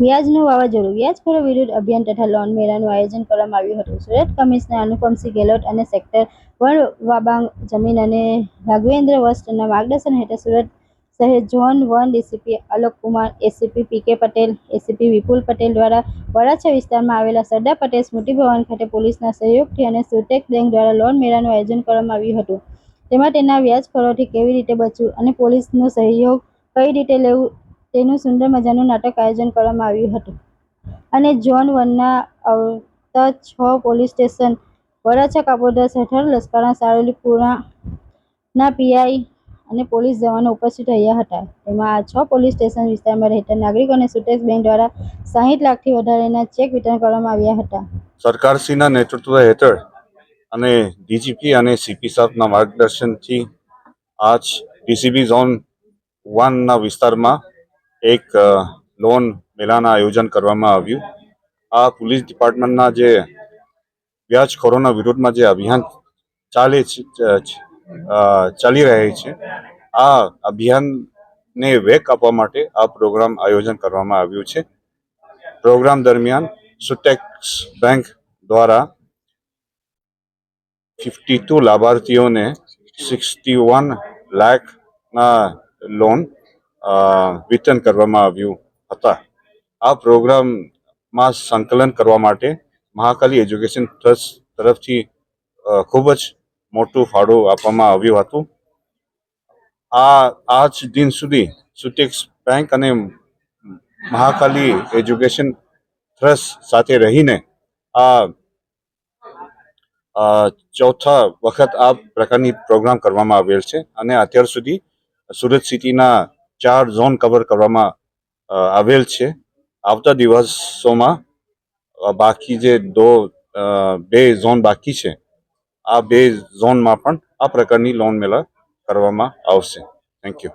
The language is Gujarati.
વ્યાજનું વાવાઝોડું. વ્યાજખોરો વિરુદ્ધ અભિયાન તથા લોન મેળાનું આયોજન કરવામાં આવ્યું હતું. સુરત કમિશનર અનુપમસિંહ ગેહલોત અને સેક્ટર વન વાબાંગ જમીન અને રાઘવેન્દ્ર વસ્ત્રના માર્ગદર્શન હેઠળ સુરત શહેર zone one DCP Alok Kumar, ACP PK Patel, ACP Vipul Patel દ્વારા વરાછા વિસ્તારમાં આવેલા સરદાર પટેલ સ્મૃતિ ભવન ખાતે પોલીસના સહયોગથી અને સુરટેક બેંક દ્વારા લોન મેળાનું આયોજન કરવામાં આવ્યું હતું. તેમાં તેના વ્યાજખોરોથી કેવી રીતે બચવું અને પોલીસનો સહયોગ કઈ રીતે લેવું તેનું સુંદર મજાનું નાટક આયોજન કરવામાં આવ્યું હતું. અને ઝોન વનના આવતા છ પોલીસ સ્ટેશન, વરાછા કાપોદાસ હેઠળ લશ્કરના સારોલીપુરાના પીઆઈ અને પોલીસ જવાનો ઉપસ્થિત રહ્યા હતા. તેમાં આ છ પોલીસ સ્ટેશન વિસ્તારમાં રહેતા નાગરિકોને સુરટેક્સ બેંક દ્વારા સાહીઠ લાખથી વધારેના ચેક વિતરણ કરવામાં આવ્યા હતા. સરકારશ્રીના નેતૃત્વ હેઠળ અને ડીજીપી અને સીપી સાહેબના માર્ગદર્શનથી આજ ડીસીબી ઝોન વનના વિસ્તારમાં એક લોન મેળાના આયોજન કરવામાં આવ્યું. આ પોલીસ ડિપાર્ટમેન્ટના જે વ્યાજખોરોના વિરોધમાં જે અભિયાન ચાલે ચાલી રહે છે, આ અભિયાનને વેગ આપવા માટે આ પ્રોગ્રામ આયોજન કરવામાં આવ્યું છે. પ્રોગ્રામ દરમિયાન સુટેક્સ બેંક દ્વારા ફિફ્ટી ટુ લાભાર્થીઓને સિક્સટી વન લાખના લોન વિતરણ કરવામાં આવ્યું હતા. આ પ્રોગ્રામમાં સંકલન કરવા માટે મહાકાલી એજ્યુકેશન ટ્રસ્ટ તરફથી ખૂબ જ મોટું ફાળો આપવામાં આવ્યું હતું. આ, આજ દિન સુધી સુટેક્સ બેંક અને મહાકાલી એજ્યુકેશન ટ્રસ્ટ સાથે રહીને આ ચોથા વખત આ પ્રકારની પ્રોગ્રામ કરવામાં આવેલ છે. અને અત્યાર સુધી સુરત સિટીના ચાર ઝોન કવર કરવામાં આવેલ છે. આવતા દિવસોમાં બાકી જે દો બે ઝોન બાકી છે, આ બે ઝોનમાં પણ આ પ્રકારની લોન મેળા કરવામાં આવશે. Thank you